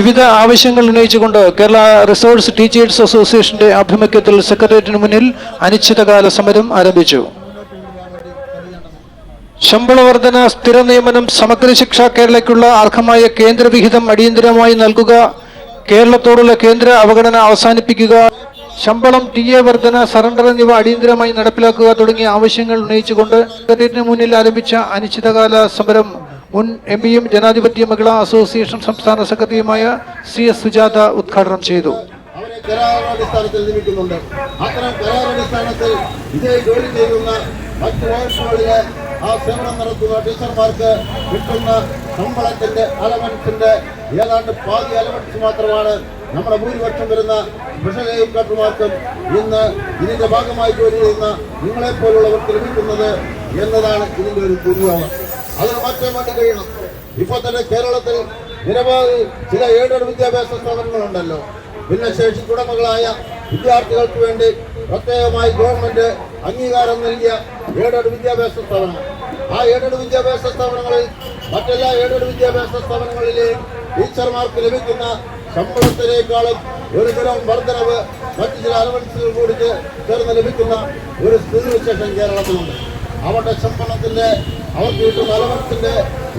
വിവിധ ആവശ്യങ്ങൾ ഉന്നയിച്ചുകൊണ്ട് കേരള റിസോഴ്സ് ടീച്ചേഴ്സ് അസോസിയേഷന്റെ ആഭിമുഖ്യത്തിൽ സെക്രട്ടേറിയറ്റിന് മുന്നിൽ അനിശ്ചിതകാല സമരം ആരംഭിച്ചു. ശമ്പള വർധന സ്ഥിര നിയമനം സമഗ്ര ശിക്ഷ കേരളയ്ക്കുള്ള അർഹമായ കേന്ദ്രവിഹിതം അടിയന്തരമായി നൽകുക കേരളത്തോടുള്ള കേന്ദ്ര അവഗണന അവസാനിപ്പിക്കുക ശമ്പളം ടി എ വർധന സറണ്ടർ എന്നിവ അടിയന്തരമായി നടപ്പിലാക്കുക തുടങ്ങിയ ആവശ്യങ്ങൾ ഉന്നയിച്ചുകൊണ്ട് സെക്രട്ടേറിയറ്റിന് മുന്നിൽ ആരംഭിച്ച അനിശ്ചിതകാല സമരം മുൻ എം പിയും ജനാധിപത്യ മഹിളാ അസോസിയേഷൻ സംസ്ഥാന സെക്രട്ടറിയുമായ സി എസ് സുജാത ഉദ്ഘാടനം ചെയ്തു. കരാറടിസ്ഥാനത്തിൽ ആ നടത്തുന്ന മാത്രമാണ് നമ്മുടെ ഭൂരിപക്ഷം വരുന്ന സ്പെഷ്യൽ എഡ്യൂക്കേറ്റർമാർക്കും ഇന്ന് ഇതിന്റെ ഭാഗമായി ജോലി ചെയ്യുന്ന നിങ്ങളെപ്പോലുള്ളവർക്ക് ലഭിക്കുന്നത് എന്നതാണ് ഇതിന്റെ ഒരു ദുര്യോഗം അതിന് മാറ്റാൻ വേണ്ടി കഴിയണം. ഇപ്പൊ തന്നെ കേരളത്തിൽ നിരവധി ചില എയ്ഡഡ് വിദ്യാഭ്യാസ സ്ഥാപനങ്ങളുണ്ടല്ലോ. ഭിന്നശേഷി ഉടമകളായ വിദ്യാർത്ഥികൾക്ക് വേണ്ടി പ്രത്യേകമായി ഗവൺമെന്റ് അംഗീകാരം നൽകിയ എയ്ഡഡ് വിദ്യാഭ്യാസ സ്ഥാപനം. ആ എയ്ഡഡ് വിദ്യാഭ്യാസ സ്ഥാപനങ്ങളിൽ മറ്റെല്ലാ എയ്ഡഡ് വിദ്യാഭ്യാസ സ്ഥാപനങ്ങളിലെയും ടീച്ചർമാർക്ക് ലഭിക്കുന്ന ശമ്പളത്തിനേക്കാളും ഒരു തരം വർധനവ് മറ്റു ചില അലവൻസുകൾ കൂടി ചേർന്ന് ലഭിക്കുന്ന ഒരു സ്ഥിതിവിശേഷം കേരളത്തിലുണ്ട്. അവരുടെ ശമ്പളത്തിന്റെ അവർക്ക് കിട്ടുന്ന അലവണത്തിന്റെ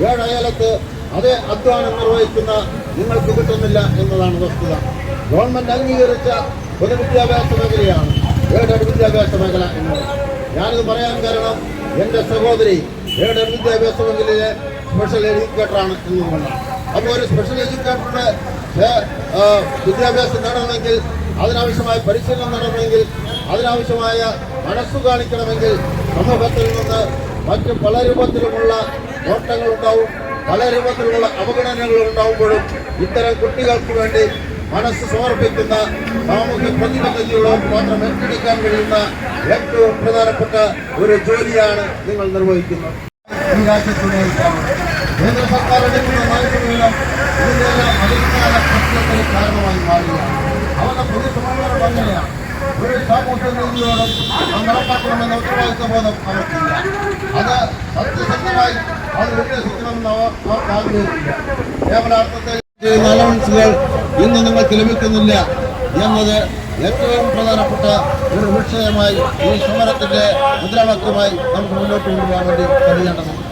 ഏഴയലത്ത് അതേ അധ്വാനം നിർവഹിക്കുന്ന നിങ്ങൾക്ക് കിട്ടുന്നില്ല എന്നതാണ് വസ്തുത. ഗവൺമെന്റ് അംഗീകരിച്ച പൊതുവിദ്യാഭ്യാസ മേഖലയാണ് ഏഴ് വിദ്യാഭ്യാസ മേഖല എന്നത് ഞാനിത് പറയാൻ കാരണം എന്റെ സഹോദരി ഏഴ് വിദ്യാഭ്യാസ മേഖലയിലെ സ്പെഷ്യൽ എഡ്യൂക്കേറ്ററാണ് എന്നുകൊണ്ടാണ് അപ്പോൾ ഒരു സ്പെഷ്യൽ എഡ്യൂക്കേറ്ററുടെ വിദ്യാഭ്യാസം നേടണമെങ്കിൽ അതിനാവശ്യമായ പരിശീലനം നടണമെങ്കിൽ അതിനാവശ്യമായ മനസ്സു കാണിക്കണമെങ്കിൽ സമൂഹത്തിൽ നിന്ന് മറ്റ് പല രൂപത്തിലുമുള്ള നോട്ടങ്ങൾ ഉണ്ടാവും പല രൂപത്തിലുള്ള അവഗണനകൾ ഉണ്ടാവുമ്പോഴും ഇത്തരം കുട്ടികൾക്ക് വേണ്ടി മനസ്സ് സമർപ്പിക്കുന്ന സാമൂഹ്യ പ്രതിബദ്ധതയുള്ളവർക്ക് മാത്രം ഏറ്റെടുക്കാൻ കഴിയുന്ന ഏറ്റവും പ്രധാനപ്പെട്ട ഒരു ജോലിയാണ് നിങ്ങൾ നിർവഹിക്കുന്നത്. ഈ രാജ്യത്തുള്ള കേന്ദ്ര സർക്കാർ എടുക്കുന്ന നയത്തിനെല്ലാം മൂലം അത് നടപ്പാക്കണമെന്ന ഉത്തരവാദിത്വ ബോധം അവർക്കില്ല അത് സത്യസന്ധമായി അത് വിന്യസിക്കണമെന്ന് അവർ അവർക്ക് ആഗ്രഹിക്കില്ല കേവലാർത്ഥത്തിൽ ചെയ്യുന്ന അലവൻസുകൾ ഇന്ന് നിങ്ങൾക്ക് ലഭിക്കുന്നില്ല എന്നത് ഏറ്റവും പ്രധാനപ്പെട്ട ഒരു വിഷയമായി ഈ സമരത്തിന്റെ മുദ്രാവാക്യമായി നമുക്ക് മുന്നോട്ട് കൊണ്ടുപോകാൻ വേണ്ടി കഴിയേണ്ടതുണ്ട്.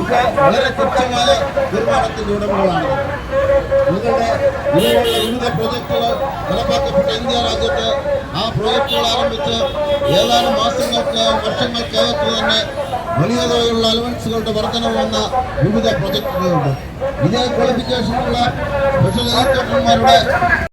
ഇത് വളരെ കൃത്യമായ തീരുമാനത്തിന്റെ ഉടമകളാണ്. നിങ്ങളുടെ ഇനിയുള്ള വിവിധ പ്രോജക്റ്റുകൾ നടപ്പാക്കപ്പെട്ട ഇന്ത്യ രാജ്യത്ത് ആ പ്രോജക്റ്റുകൾ ആരംഭിച്ച് ഏതാനും മാസങ്ങൾക്ക് വർഷങ്ങൾക്കകത്ത് തന്നെ വലിയ അലവൻസുകളുടെ വർധനവ് വന്ന വിവിധ പ്രോജക്റ്റുകളുണ്ട് ഇതേ ക്വാളിഫിക്കേഷനുള്ള സ്പെഷ്യൽ എഡ്യൂക്കേറ്റർമാരുടെ